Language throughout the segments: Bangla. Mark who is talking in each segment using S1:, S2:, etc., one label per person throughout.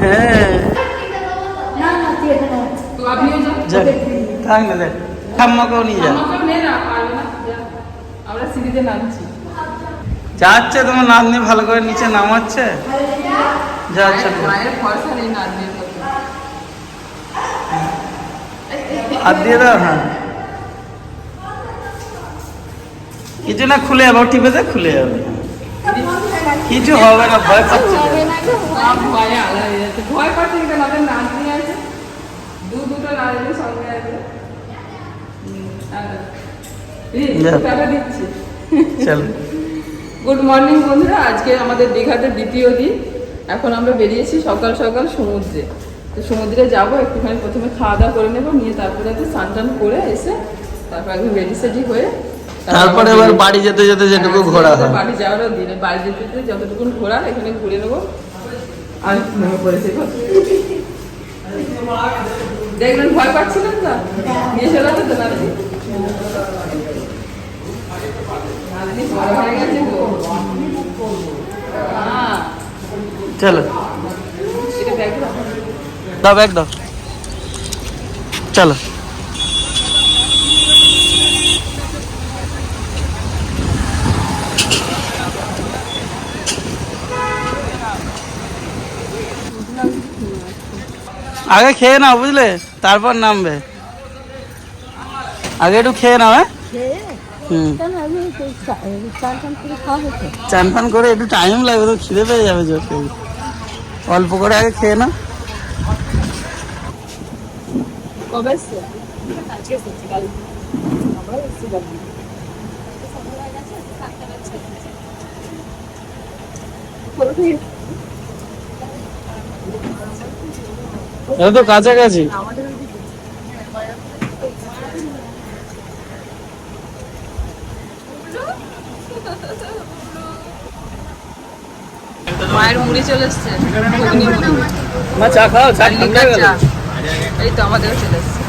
S1: হ্যাঁ থাক না দেখ ঠাম্মাকেও নিয়ে যা যাচ্ছে তোমার নাতনি ভালো করে নিচে নামাচ্ছে যাচ্ছে
S2: না দিয়ে
S1: দাও হ্যাঁ কিছু না খুলে যাবে টিপে খুলে যাবে কিছু হবে না ভয় পাচ্ছে।
S2: ভয়ে আছে দু দুটো সঙ্গে আছে গুড মর্নিং বন্ধুরা। আজকে আমাদের দীঘাতে দ্বিতীয় দিন। এখন আমরা বেরিয়েছি সকাল সকাল সমুদ্রে। তো সমুদ্রে যাব একটুখানি প্রথমে খাওয়া দাওয়া করে নেব নিয়ে তারপরে স্নান টান করে এসে তারপর একদম রেডি সেডি হয়ে তারপর
S1: এবার বাড়ি যেতে যেতে যেটুকু
S2: হ্যাঁ,
S1: ঘোরা হয়।
S2: বাড়ি যাওয়ারও দিনে বাড়ি যেতে যেতে যতটুকু ঘোরা এখানে ঘুরে নেব। আর নেমে পড়েছে। দেখবেন ভয় পাচ্ছিলেন তো নিয়ে চলে তো বড় হয়ে
S1: চলো।
S2: না।
S1: দাও ব্যাগ দাও। চলো। আগে খেয়ে নাও বুঝলে? তারপর নামবে। আগে একটু খেয়ে নাও হ্যাঁ? চান ফান করে একটু টাইম লাগবে তো খিদে পেয়ে যাবে জোর অল্প করে আগে খেয়ে নাও।
S2: কবে এসছে? আজকে এসেছি, কাল। আমরা এসেছি কাল। কোথা থেকে?
S1: এটা তো কাছাকাছি।
S2: আমাদের মায়ের মুড়ি চলে এসছে।
S1: মা চা খাও চা
S2: আর লিকার এই তো আমাদেরও চলে এসছে।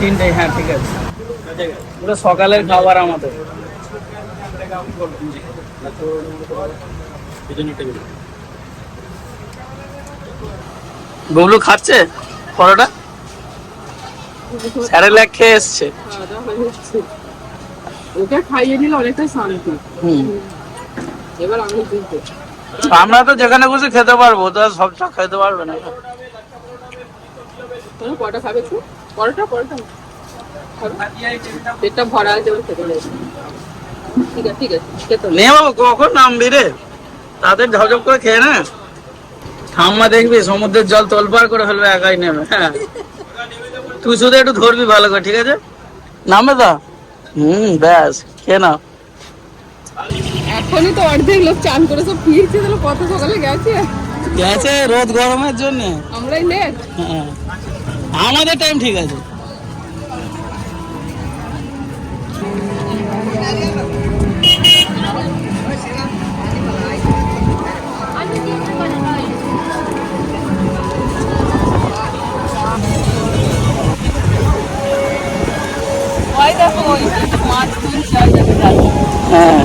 S1: তিনটাই হ্যাঁ ঠিক আছে। পুরো সকালের খাবার আমাদের। ববলু খাচ্ছে পরোটা? স্যারেলাক খেয়ে এসছে।
S2: ওকে খাইয়ে দিলে অনেকটা শান্তি এবার আমি দিতে
S1: আমরা তো যেখানে বসে খেতে পারব তো আর সব সব খেতে পারবে না।
S2: তোমরা কটা খাবে একটু? পরোটা পরোটা। পেটটা ভরা আছে খেতে ঠিক আছে ঠিক আছে।
S1: নে বাবু কখন নামবি রে? তাদের ঝপঝপ করে খেয়ে না। ঠাম্মা দেখবি সমুদ্রের জল তোলপাড় করে ফেলবে একাই নেমে হ্যাঁ। তুই শুধু একটু ধরবি ভালো করে ঠিক আছে? নামবে তো হুম ব্যাস খেয়ে নাও।
S2: এখনই তো অর্ধেক লোক চান করে সব ফিরছে তাহলে কত সকালে গেছে?
S1: গেছে রোদ গরমের জন্য।
S2: আমরাই লেট
S1: হ্যাঁ আমাদের টাইম ঠিক আছে। হ্যাঁ।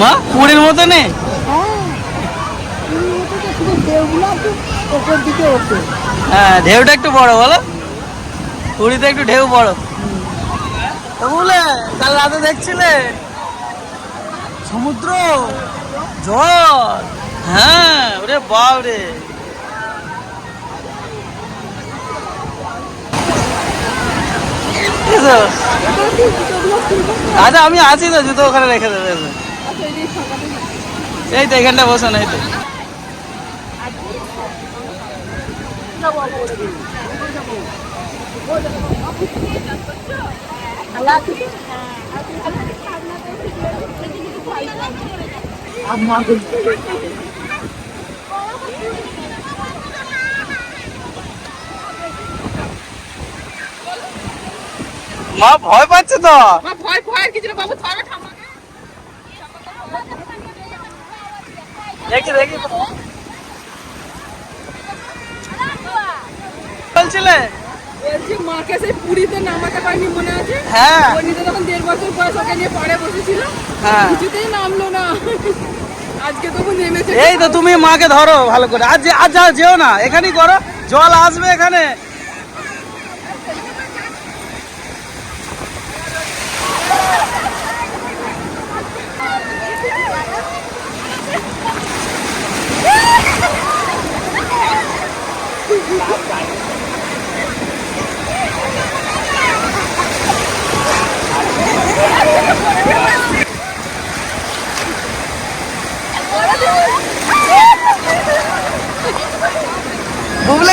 S1: মা, পুরীর মতো
S3: ওঠে
S1: হ্যাঁ ঢেউটা একটু বড়, বলো। পুরীতে একটু ঢেউ বড়। তো বলে, কাল রাতে দেখছিলে? সমুদ্র? জল? হ্যাঁ ওরে বাপ রে আচ্ছা আমি আছি তো, জুতো ওখানে রেখে দেবে। এই তো, এখানটা বসো না এই তো। মা ভয় পাচ্ছে তো?
S2: মা ভয় ভয় কিছু না বাবু
S1: দেখি দেখি। বলছিলে?
S2: বলছি মাকে সেই পুরীতে নামাতে পারিনি মনে আছে?
S1: হ্যাঁ।
S2: বর্ণিতে তখন দেড় বছর বয়স ওকে নিয়ে পাড়ে বসেছিল।
S1: হ্যাঁ।
S2: কিছুতেই নামলো না। আজকে তবু নেমেছে।
S1: এই তো তুমি মাকে ধরো ভালো করে। আজ আজ যাও যেও না এখানেই করো। জল আসবে এখানে।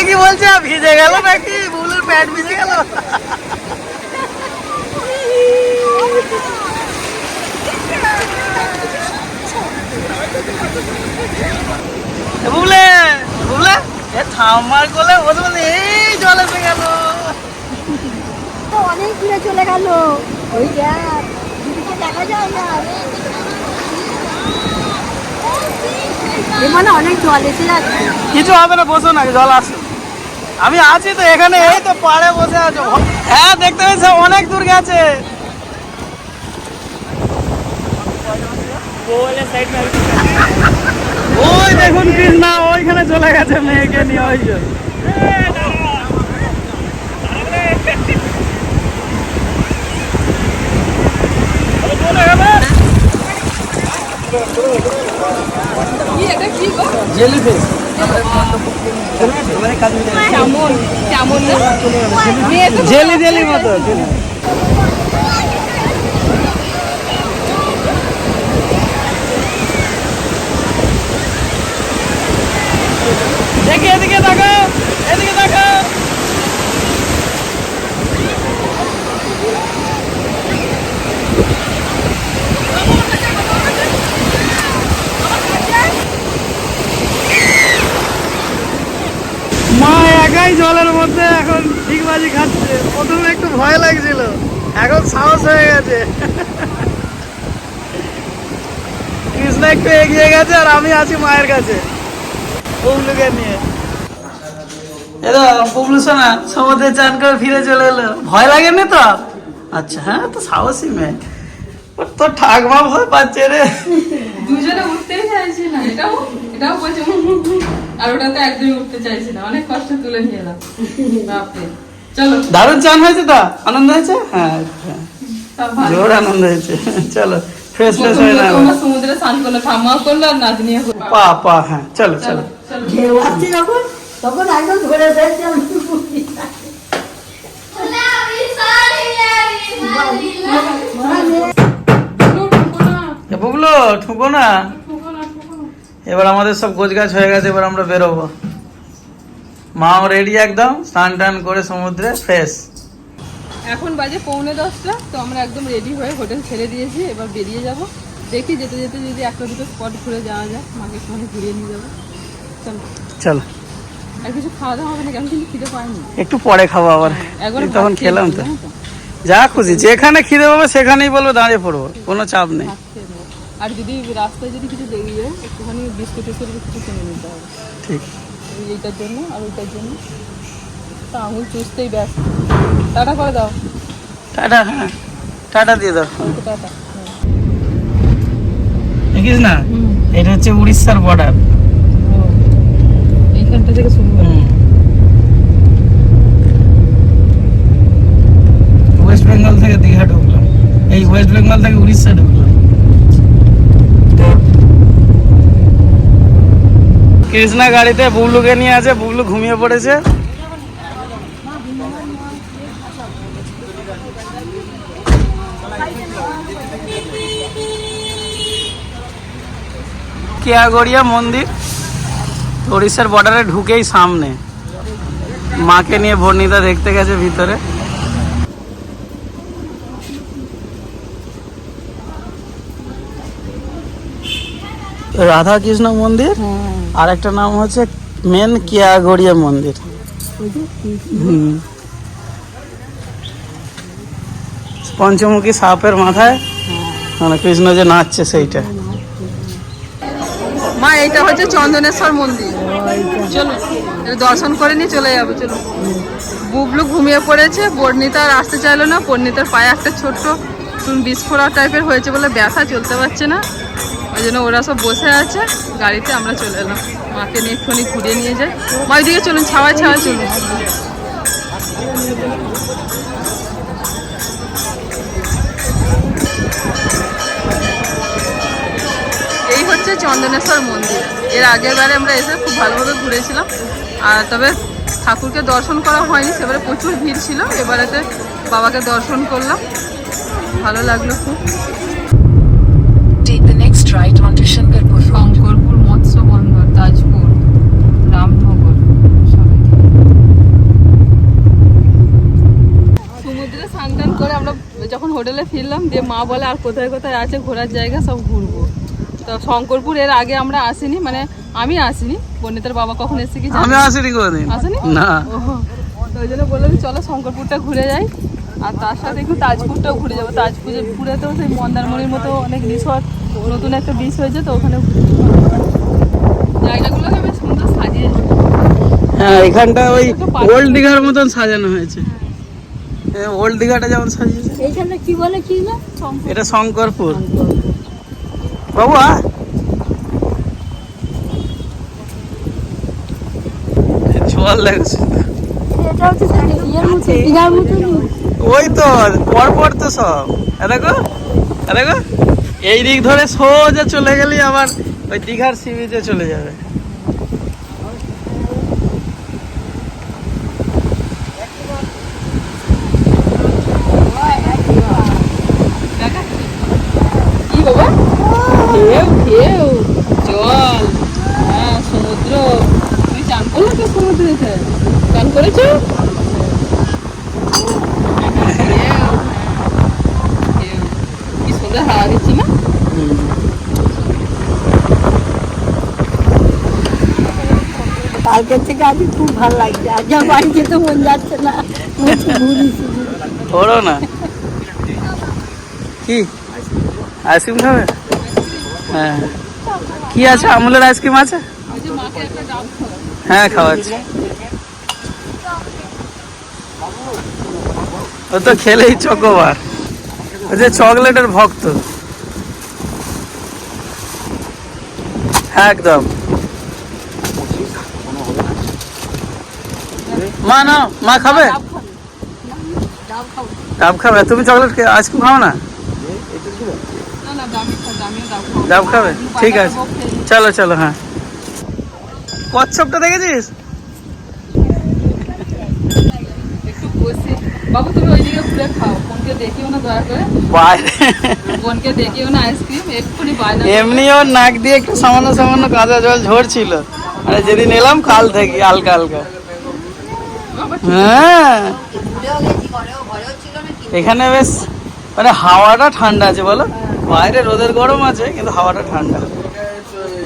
S1: কি বলছে? ভিজে গেল নাকি? বুবলের প্যান্ট ভিজে গেল? এ বুবলে বুবলে এ ঠাম্মার কোলে বসে বসে এই জল এসে গেল।
S3: তো অনেক দূরে চলে গেল। ওই দেখ দেখা যায় না। মানে অনেক জল এসে যাচ্ছে।
S1: কিছু হবে না বসো না জল আসে আমি আছি তো এখানে। এই তো পাড়ে বসে আছো। হ্যাঁ দেখতে পেয়েছ অনেক দূর গেছে। ওই দেখুন কৃষ্ণা ওইখানে চলে গেছে মেয়েকে নিয়ে ওই যে।
S2: কি এটা কি গো
S1: জেলিফিশ
S2: কেমন কেমন না মেয়ে তো
S1: জেলি জেলি মতো দেখি এদিকে দেখো এদিকে দেখো মা একাই জলের মধ্যে এখন ঠিকবাজি খাচ্ছে। প্রথমে একটু ভয় লাগছিল। এখন সাহস হয়ে গেছে। একটু এগিয়ে গেছে আর আমি আছি মায়ের কাছে। নিয়ে। এদো পুবলু শোনা সমুদ্রে চান করে ফিরে চলে এলো। ভয় লাগেনি তো? আচ্ছা হ্যাঁ তো সাহসী মেয়ে। তো ঠাকমা ভয় পাচ্ছে রে।
S2: দুজনে উঠতেই চাইছি না, এটাও এটাও বলছে। আর ওটা তো একদমই উঠতে চাইছি না। অনেক কষ্ট তুলে নিয়ে এলাম। বাপরে। চলো।
S1: দারুণ চান হয়েছে তো? আনন্দ হয়েছে? হ্যাঁ হ্যাঁ। জোর আনন্দ হয়েছে। চলো ফ্রেশ ফ্রেশ হয়ে না
S2: সমুদ্রে স্নান করল ঠাম্মাও করল আর নাতনিও করল।
S1: পা পা হ্যাঁ চলো চলো।
S3: ঢেউ আসছে যখন তখন একদম ধরে ফেলছে
S1: বুবলো ঠুকো না। এবার আমাদের সব গোছ গাছ হয়ে গেছে এবার আমরা বেরোবো। মাও রেডি একদম স্নান টান করে সমুদ্রে ফ্রেশ
S2: এখন বাজে পৌনে দশটা তো আমরা একদম রেডি হয়ে হোটেল ছেড়ে দিয়েছি এবার বেরিয়ে যাব। দেখি যেতে যেতে যদি একটা দুটো স্পট ঘুরে যাওয়া যায় মাকে একটুখানি ঘুরিয়ে নিয়ে যাব। চলো।
S1: চলো।
S2: আর কিছু খাওয়া দাওয়া হবে না কেমন কিন্তু খিদে পাইনি।
S1: একটু পরে খাব আবার।
S2: একবার
S1: তখন খেলাম তো। যা খুশি যেখানে খিদে পাবো সেখানেই বলব দাঁড়িয়ে পড়ব কোনো চাপ নেই।
S2: আর যদি রাস্তায় যদি কিছু একটুখানি বিস্কুট টিস্কুট কিছু কিনে নিতে হবে।
S1: ঠিক।
S2: এইটার জন্য আর ওইটার জন্য। তা আঙুল চুষতেই ব্যস্ত। টাটা করে দাও।
S1: টাটা হ্যাঁ। টাটা দিয়ে দাও।
S2: টাটা
S1: দেখিস না? এটা হচ্ছে উড়িষ্যার বর্ডার
S2: ও, এইখানটা থেকে শুরু
S1: ওয়েস্ট বেঙ্গল থেকে দীঘা ঢুকলাম। এই ওয়েস্ট বেঙ্গল থেকে উড়িষ্যা ঢুকলাম। কৃষ্ণা গাড়িতে বুবলুকে নিয়ে আছে, বুবলু ঘুমিয়ে পড়েছে। কেয়াগড়িয়া মন্দির উড়িষ্যার বর্ডারে ঢুকেই সামনে। মাকে নিয়ে বর্ণিতা দেখতে গেছে ভিতরে। রাধা কৃষ্ণ মন্দির আর একটা নাম হচ্ছে মেন কিয়াগড়িয়া মন্দির। পঞ্চমুখী সাপের মাথায় মানে কৃষ্ণ যে নাচছে সেইটা।
S2: মা, এইটা হচ্ছে চন্দনেশ্বর মন্দির। চলো এটা দর্শন করে নিয়ে চলে যাব চলো বুবলু ঘুমিয়ে পড়েছে, বর্ণিতা আর আসতে চাইলো না, বর্ণিতার পায়ে একটা ছোট্ট চুন বিস্ফোরা টাইপের হয়েছে বলে ব্যথা, চলতে পারছে না। ওই জন্য ওরা সব বসে আছে। গাড়িতে আমরা চলে এলাম। মাকে নিয়ে একটুখানি ঘুরিয়ে নিয়ে যাই। মা ওইদিকে চলুন, ছাওয়ায় ছাওয়ায় চলুন। এই হচ্ছে চন্দনেশ্বর মন্দির। এর আগের বারে আমরা এসে খুব ভালোভাবে ঘুরেছিলাম। আর তবে ঠাকুরকে দর্শন করা হয়নি, সেবারে প্রচুর ভিড় ছিল। এবারেতে বাবাকে দর্শন করলাম। ভালো লাগল খুব। রামনগর সমুদ্রে স্নান টান করে আমরা যখন হোটেলে ফিরলাম দিয়ে মা বলে আর কোথায় কোথায় আছে? ঘোরার জায়গা? সব ঘুরবো। তো শঙ্করপুর এর আগে আমরা আসিনি মানে আমি আসিনি। বর্ণিতার বাবা কখন এসেছে কি
S1: আমি আসিনি কোনোদিন।
S2: আসেনি?
S1: না।
S2: তো ওই জন্য বললাম চলো শঙ্করপুরটা ঘুরে যাই। আর তার সাথে একটু তাজপুরটাও ঘুরে যাব। তাজপুরে পুরেতেও সেই মন্দারমণির মতো অনেক রিসর্ট নতুন একটা বিচ হয়েছে তো ওখানে সাজিয়েছে
S1: হ্যাঁ এখানটা ওই ওল্ড দীঘার মতন সাজানো হয়েছে। ওল্ড দীঘাটা যেমন সাজিয়েছে।
S3: এইখানে কি বলে কি না?
S1: এটা শঙ্করপুর। বাবু আ। জল লাগছে
S3: দীঘার মতো
S1: ওই তো পর পর তো সব। এ দেখো দেখো। এই দিক ধরে সোজা চলে গেলি আবার ওই দীঘার সি বিচে চলে যাবে
S2: কি বাবা ঢেউ ঢেউ জল হ্যাঁ সমুদ্র তুমি চান করলে তো সমুদ্রেতে চান করেছ ঢেউ, ঢেউ। সুন্দর হাওয়া দিচ্ছি না
S3: কালকে থেকে আজ খুব ভালো লাগছে। আজ আর বাড়ি যেতে মন যাচ্ছে না।
S1: ওরও না। কি? আইসক্রিম খাবে? হ্যাঁ। কি আছে? আমুলের আইসক্রিম আছে? হ্যাঁ খাওয়াচ্ছি। ও তো খেলেই চকোবার। যে চকলেটের ভক্ত। একদম। মা, না, মা খাবে?
S2: ডাব খাবে।
S1: তুমি চকলেট আইসক্রিম খাও না?
S2: ডাব খাবে?
S1: ঠিক আছে। চলো চলো হ্যাঁ। কচ্ছপটা দেখেছিস
S2: একটু বসে বাবু তুমি ওইদিকে ঘুরে খাও। বোনকে দেখিও না দয়া করে।
S1: বাইরে
S2: বোনকে দেখিও না আইসক্রিম এক্ষুনি করবে।
S1: এমনি ওর নাক দিয়ে একটু সামান্য সামান্য কাঁচা জল ঝরছিল। আরে যেদিন এলাম কাল থেকে হালকা হালকা। হ্যাঁ। এখানে বেশ মানে হাওয়াটা ঠান্ডা আছে বলো। বাইরে রোদের গরম আছে কিন্তু হাওয়াটা ঠান্ডা।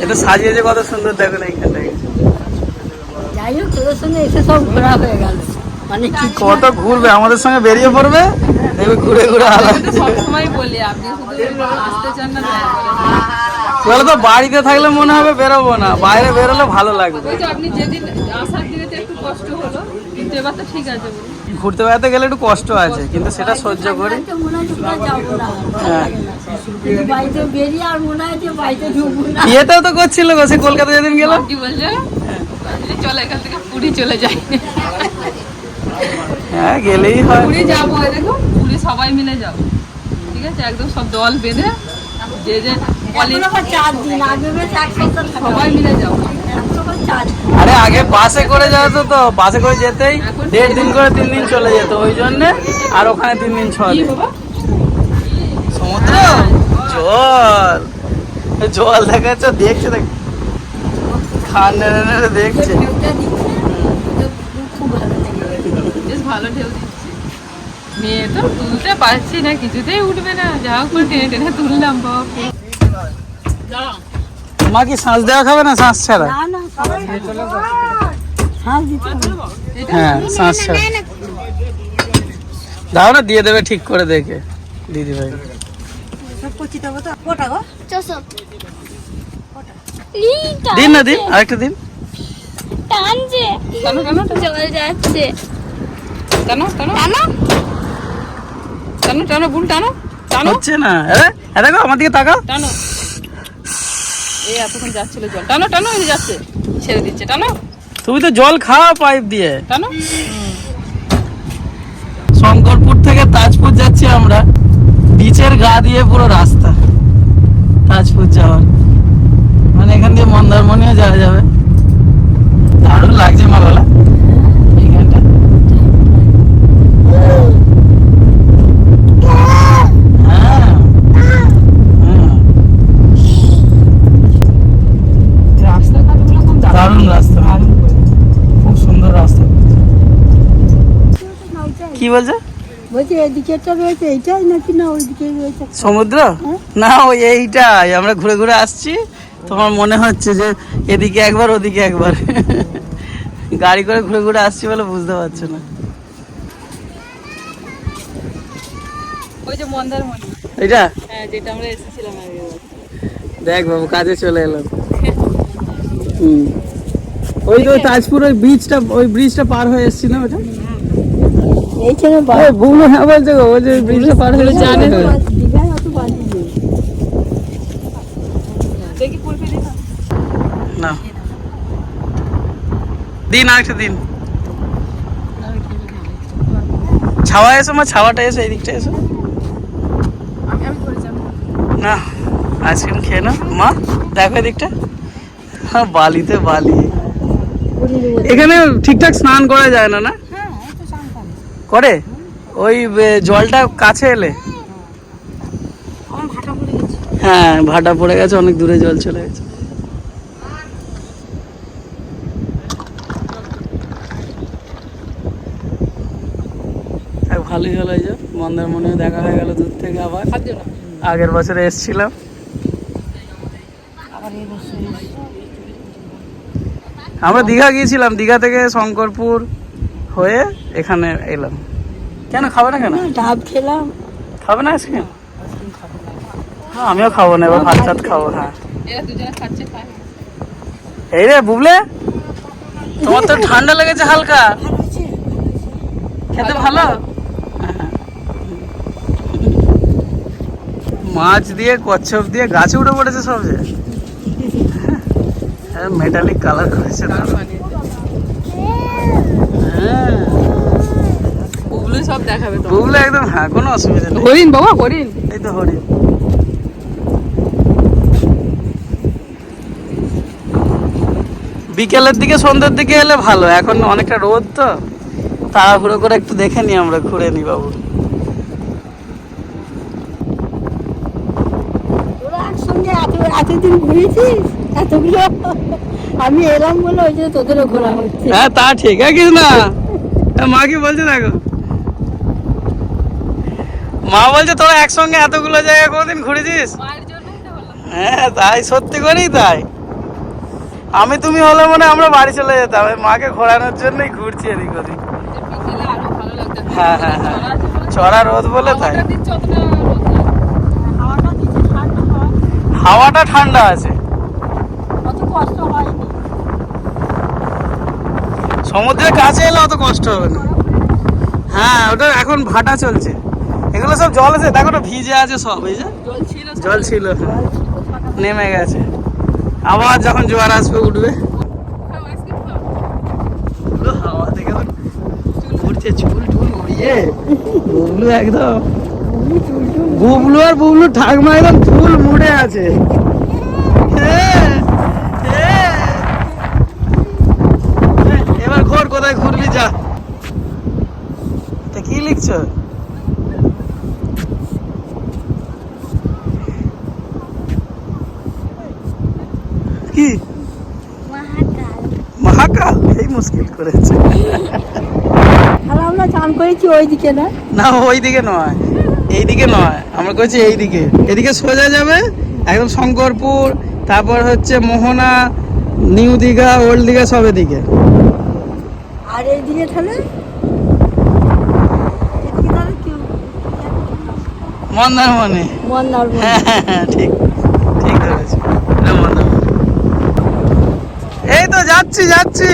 S1: এটা সাজিয়েছে কত সুন্দর দেখো না এইখানটায়
S3: যাই হোক তোদের সঙ্গে এসে সব ঘোরা হয়ে গেল। মানে কি
S1: কত ঘুরবে? আমাদের সঙ্গে বেরিয়ে পড়বে? দেখবে ঘুরে ঘুরে আলাদা।
S2: আমি তো সবসময় বলি আপনি আসতে চান না দয়া
S1: তো বাড়িতে থাকলে মনে হবে বেরোবো না বাইরে বেরোলে ভালো লাগবে।
S2: আপনি যেদিন আসার দিনে একটু কষ্ট হলো কিন্তু এবার তো ঠিক আছে
S1: ঘুরতে বেড়াতে গেলে একটু কষ্ট আছে কিন্তু সেটা সহ্য করি।
S3: তো মনে হয়
S1: হ্যাঁ।
S3: হয়
S1: তো করছিল গো সে কলকাতা যেদিন গেলাম
S2: কি বলছো চলো এখান থেকে পুরী চলে যাই।
S1: হ্যাঁ গেলেই হয়।
S2: পুরী যাব দেখো পুরী সবাই মিলে যাব। ঠিক আছে একদম সব দল বেঁধে যে যে সবাই মিলে
S1: আরে আগে বাসে করে যেত তো বাসে করে যেতেই দেড় দিন করে তিন দিন চলে যেত ওই জন্য আর ওখানে তিন দিন ছ
S2: কি
S1: দিন সমুদ্র? জল। জল দেখা যাচ্ছে দেখছে দেখ খান নেড়ে নেড়ে দেখছে
S3: ঢেউটা দিচ্ছে ওটা খুব ভালো লেগেছে
S2: বেশ ভালো ঢেউ দিচ্ছে। মেয়ে তো তুলতে পারছি না কিছুতেই উঠবে না। যা হোক টেনে টেনে তুললাম বাবা
S1: মা কি শ্বাস দেওয়া খাবে না শ্বাস ছাড়া। হ্যাঁ শ্বাস ছাড়া। দাও না দিয়ে দেবে ঠিক করে দেখে দিদি ভাই দিন না দিন আরেকটা দিন।
S3: টানছে।
S2: টানো টানো
S3: যাচ্ছে।
S2: টানো টানো। টানো। টানো বুল টানো। টানো।
S1: হচ্ছে না। এ, এ দেখো আমার দিকে তাকাও।
S2: টানো। এই এতক্ষণ যাচ্ছিল জল। টানো টানো এই যাচ্ছে। ছেড়ে দিচ্ছে। টানো।
S1: তুমি তো জল খাওয়া পাইপ দিয়ে।
S2: টানো।
S1: শঙ্করপুর থেকে তাজপুর যাচ্ছি আমরা। বিচের গা দিয়ে পুরো রাস্তা। তাজপুর যাওয়ার। মানে এখান দিয়ে মন্দারমণিও যাওয়া যাবে। দারুণ লাগছে মালালা এইখানটা হ্যাঁ হ্যাঁ
S2: রাস্তাঘাটগুলো খুব
S1: দারুণ রাস্তা খুব সুন্দর রাস্তা কি বলছে?
S3: বলছি এদিকেটা রয়েছে এইটাই নাকি না ওই রয়েছে?
S1: সমুদ্র? না ওই এইটাই। আমরা ঘুরে ঘুরে আসছি। তোমার মনে হচ্ছে যে এদিকে একবার ওদিকে একবার। গাড়ি করে ঘুরে ঘুরে আসছি বলে বুঝতে পারছ না।
S2: ওই যে মন্দারমণি
S1: এটা
S2: হ্যাঁ যেটা আমরা এসেছিলাম আগে।
S1: দেখ বাবু কাজে চলে এলাম হুম। ওই তো তাজপুর ওই ব্রিজটা ওই ব্রিজটা পার হয়ে এসছি না ওটা?
S3: এইখানে
S1: হ্যাঁ বলছে গো পার
S2: জানে দিন
S1: না। দিন আরেকটা দিন। ছাওয়া এসো মা ছাওয়াটা এসো এই দিকটা এসো।
S2: আমি আমি
S1: না আইসক্রিম খেয়ে না মা দেখো এদিকটা। হ্যাঁ বালিতে বালি। এখানে ঠিকঠাক স্নান করা যায় না না? করে ওই জলটা কাছে এলে? হ্যাঁ ভাটা পড়ে গেছে অনেক দূরে জল চলে গেছে। ভালোই হলো যে মন্দারমণিও দেখা হয়ে গেল দূর থেকে আবার। আগের বছরে এসেছিলাম। আমরা দীঘা গিয়েছিলাম দীঘা থেকে শঙ্করপুর হয়ে এখানে এলাম। কেন খাবে না কেন?
S3: ডাব খেলাম।
S1: খাবে না আইসক্রিম হ্যাঁ আমিও খাব না এবার ভাত টাত খাব হ্যাঁ। এই রে বুবলে? তোমার তো ঠান্ডা লেগেছে হালকা। খেতে ভালো। মাছ দিয়ে কচ্ছপ দিয়ে গাছে উঠে পড়েছে সব যে। হ্যাঁ মেটালিক কালার করেছে দারুণ। হ্যাঁ
S2: ওগুলো সব দেখাবে তো
S1: বুবলে একদম হ্যাঁ কোনো অসুবিধা নেই।
S2: হরিণ বাবা হরিণ।
S1: এই তো হরিণ। বিকেলের দিকে সন্ধ্যের দিকে এলে ভালো। এখন অনেকটা রোদ তো। তাড়াহুড়ো করে একটু দেখে নি আমরা ঘুরে নি বাবু।
S3: তোরা একসঙ্গে এত এতদিন ঘুরেছিস? এতগুলো? আমি এলাম বলে ওই যে তোদেরও ঘোরা হচ্ছে।
S1: হ্যাঁ তা ঠিক। আছে কিছু না। হ্যাঁ, মা কি বলছে দেখো? মা বলছে তোরা একসঙ্গে এতগুলো জায়গা কোনোদিন ঘুরেছিস?
S2: মায়ের জন্যই তো হলো
S1: হ্যাঁ তাই সত্যি করেই তাই। আমি তুমি হলে মনে আমরা বাড়ি চলে যেতাম। মাকে ঘোরানোর জন্যই ঘুরছি এদিক ওদিক। হ্যাঁ হ্যাঁ হ্যাঁ।
S2: চড়া
S1: রোদ বলে তাই।
S2: হাওয়াটা
S3: ঠান্ডা হাওয়া।
S1: হাওয়াটা ঠান্ডা আছে। সমুদ্রের কাছে এলে অত কষ্ট হবে না। হ্যাঁ ওটা এখন ভাটা চলছে। এগুলো সব জল আছে দেখো না ভিজে আছে সব এই যে।
S2: জল ছিল।
S1: নেমে গেছে। আবার যখন জোয়ার আসবে উঠবে। হাওয়া ঘুরছে চুল টুল উড়িয়ে বুবলু একদম। বুবলু আর বুবলু ঠাকমা একদম ফুল মুড়ে আছে। এবার ঘোর কোথায় ঘুরবি যা। তা কি লিখছো? কি? মহাকাল। এই মুশকিল করেছে।
S3: আর আমরা চান করেছি ওইদিকে না?
S1: না ওইদিকে নয়। এইদিকে নয়। আমরা কইছি এইদিকে। এদিকে সোজা যাবে একদম শঙ্করপুর তারপর হচ্ছে মোহনা নিউ দীঘা ওল্ড দীঘা সব এদিকে।
S3: আর এইদিকে তাহলে? তাহলে
S1: মন্দারমণি।
S3: মন্দারমণি।
S1: হ্যাঁ হ্যাঁ হ্যাঁ ঠিক ঠিক ধরেছি এটা মন্দারমণি এই তো যাচ্ছি যাচ্ছি।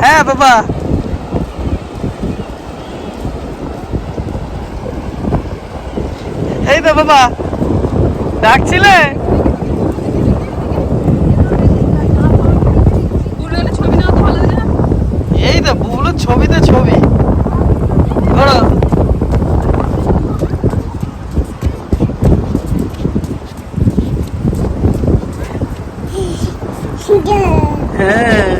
S1: হ্যাঁ বাবা। এই তো বাবা। ডাকছিলে? এই তো বুবলুর ছবিতে ছবি ধরো হ্যাঁ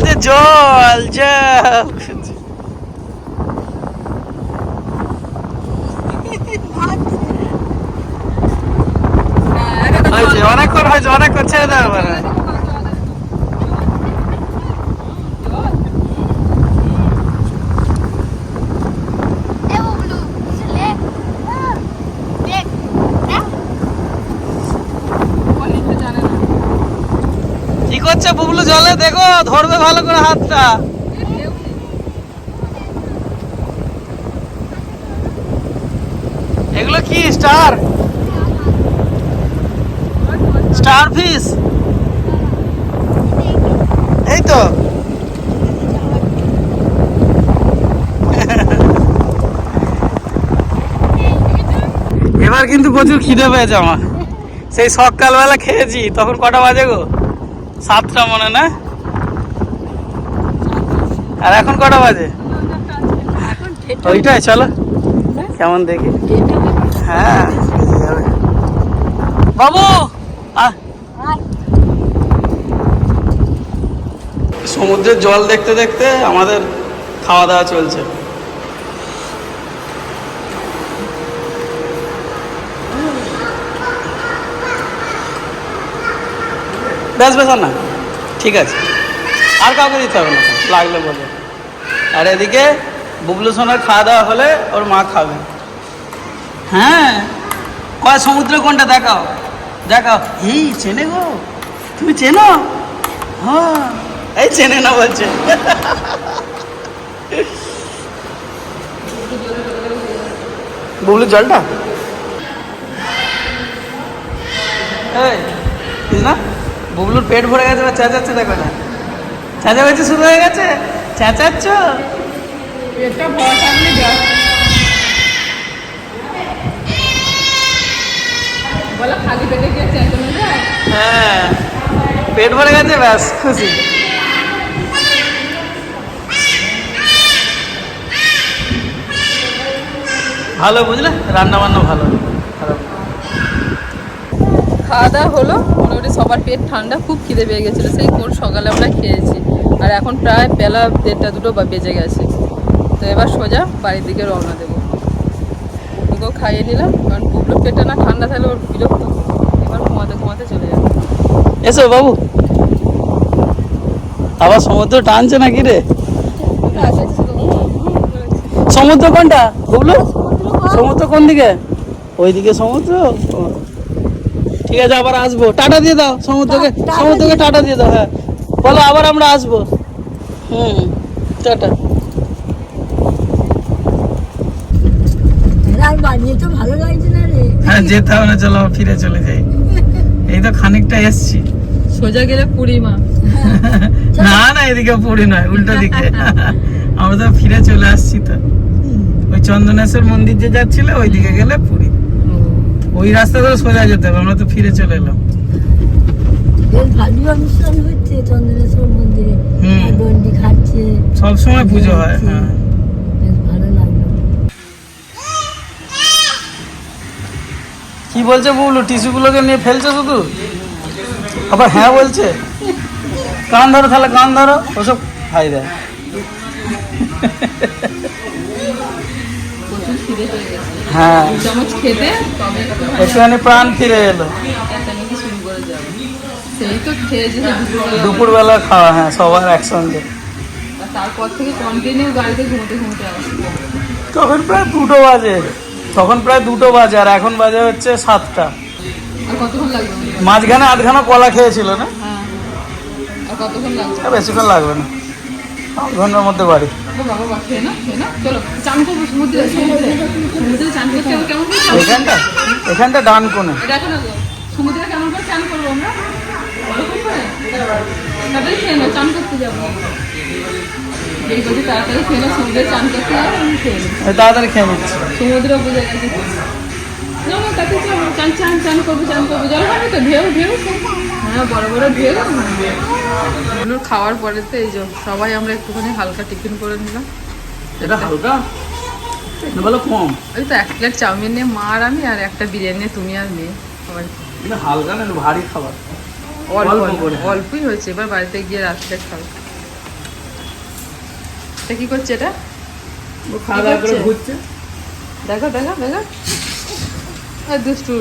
S1: বলছে জল জল অনেক অনেকক্ষণ হয়েছে অনেকক্ষণ ছেড়ে দেওয়া হবে না
S2: অনেকে জানে না
S1: করছে বুবলু জলে দেখো, ধরবে ভালো করে হাতটা। এগুলো কি, স্টার? স্টার ফিশ এই তো। এবার কিন্তু প্রচুর খিদে পেয়েছে আমার। সেই সকালবেলা খেয়েছি, তখন কটা বাজে গো? সাতটা মনে, না? আর এখন কটা বাজে? ওইটাই, চলো। কেমন দেখি? হ্যাঁ বাবু। সমুদ্রের জল দেখতে দেখতে আমাদের খাওয়া দাওয়া চলছে। ব্যাস ব্যাস না। ঠিক আছে। আর কাউকে দিতে হবে না। লাগলে বলে। আর এদিকে বুবলু সোনার খাওয়া দাওয়া হলে ওর মা খাবে। হ্যাঁ। কয় সমুদ্র কোনটা দেখাও। দেখাও। এই চেনে গো। তুমি চেনো? হ্যাঁ। এই চেনে না বলছে। বুবলুর জলটা? এই। বুবলুর পেট ভরে গেছে বা চেঁচাচ্ছে দেখো না। চেঁচামেচি শুরু হয়ে গেছে? চেঁচাচ্ছ?
S2: পেটটা যা। বলা খালি পেটে গিয়ে চেঁচানো যায়?
S1: হ্যাঁ। পেট ভরে গেছে ব্যাস খুশি। ভালো বুঝলে? রান্না বান্না ভালো। খারাপ।
S2: খাওয়া দাওয়া হলো? মোটামুটি সবার পেট ঠান্ডা, খুব খিদে পেয়ে গেছিল। সেই কোন সকালে আমরা খেয়েছি। আর এখন প্রায় বেলা দেড়টা দুটো বা বেজে গেছে। তো এবার সোজা বাড়ির দিকে রওনা দেবো। ওকেও খাইয়ে নিলাম। কারণ পুবলোর পেটটা না ঠান্ডা থাকলে ওর বিরক্ত। এবার ঘুমাতে ঘুমাতে চলে যাবে।
S1: এসো বাবু। আবার সমুদ্র টানছে নাকি রে? সমুদ্র কোনটা? বুবলু সমুদ্র কোন দিকে? ওইদিকে সমুদ্র। ঠিক আছে আবার আসব। টাটা দিয়ে দাও সমুদ্রকে সমুদ্রকে টাটা দিয়ে দাও হ্যাঁ। বলো আবার আমরা আসব। হুম টাটা। হ্যাঁ যেতে হবে না চলো ফিরে চলে যাই। এই তো খানিকটা এসছি।
S2: সোজা গেলে পুরীমা
S1: না না এদিকে পুরী নয় উল্টো দিকে। আমরা তো ফিরে চলে আসছি তো। ওই চন্দনেশ্বর মন্দির যে যাচ্ছিল ওই দিকে গেলে পুরী। ওই রাস্তা ধরে সোজা যেতে হবে আমরা তো ফিরে চলে এলাম।
S3: বেশ ভালোই অনুষ্ঠান হচ্ছে চন্দ্রেশ্বর মন্দিরে
S1: হুম।
S3: দণ্ডি খাচ্ছে
S1: সব সময় পুজো হয় হ্যাঁ।
S3: বেশ
S1: কি বলছে বুবলু টিস্যুগুলোকে নিয়ে ফেলছে শুধু? আবার হ্যাঁ বলছে? কান ধরো তাহলে কান ধরো ওসব খাই দেয় হ্যাঁ।
S2: চামচ খেতে
S1: প্রাণ ফিরে এলো।
S2: সেই তো খেয়েছে দুপুরবেলা
S1: খাওয়া হ্যাঁ সবার একসঙ্গে।
S2: তারপর থেকে কন্টিনিউ গাড়িতে ঘুমোতে ঘুমোতে
S1: তখন প্রায় দুটো বাজে। তখন প্রায় দুটো বাজে আর এখন বাজে হচ্ছে সাতটা? মাঝখানে আধখানা কলা খেয়েছিল না?
S2: হ্যাঁ।
S1: বেশিক্ষণ লাগবে না। ঘণ্টার মধ্যে বাড়ি? এখানটা? এখানটা ডান কোণে
S2: সমুদ্রে কেমন করে চান করব আমরা তাড়াতাড়ি খেয়ে নাও চান করতে যাব তাড়াতাড়ি খেয়ে সমুদ্রে চান করতে যাব
S1: তাড়াতাড়ি খেয়ে নিচ্ছি
S2: সমুদ্র বুঝে গেছে চান চান চান করব চান করব। জল খাবে তো, ঢেউ ঢেউ। বড় বড় ঢেউ খাওয়ার পরে তো এই যে সবাই আমরা একটুখানি হালকা টিফিন করে নিলাম।
S1: এটা হালকা? না কম।
S2: ওই তো এক প্লেট চাউমিন নিয়ে মা আর আমি আর একটা বিরিয়ানি নিয়ে তুমি আর মেয়ে। সবাই
S1: হালকা না ভারী খাবার।
S2: অল্প। অল্পই হয়েছে। এবার বাড়িতে গিয়ে রাত্রে খাবে। এটা কি করছে এটা?
S1: খাওয়া দাওয়া করে ঘুরছে।
S2: দেখো দেখো দেখো। দুষ্টু।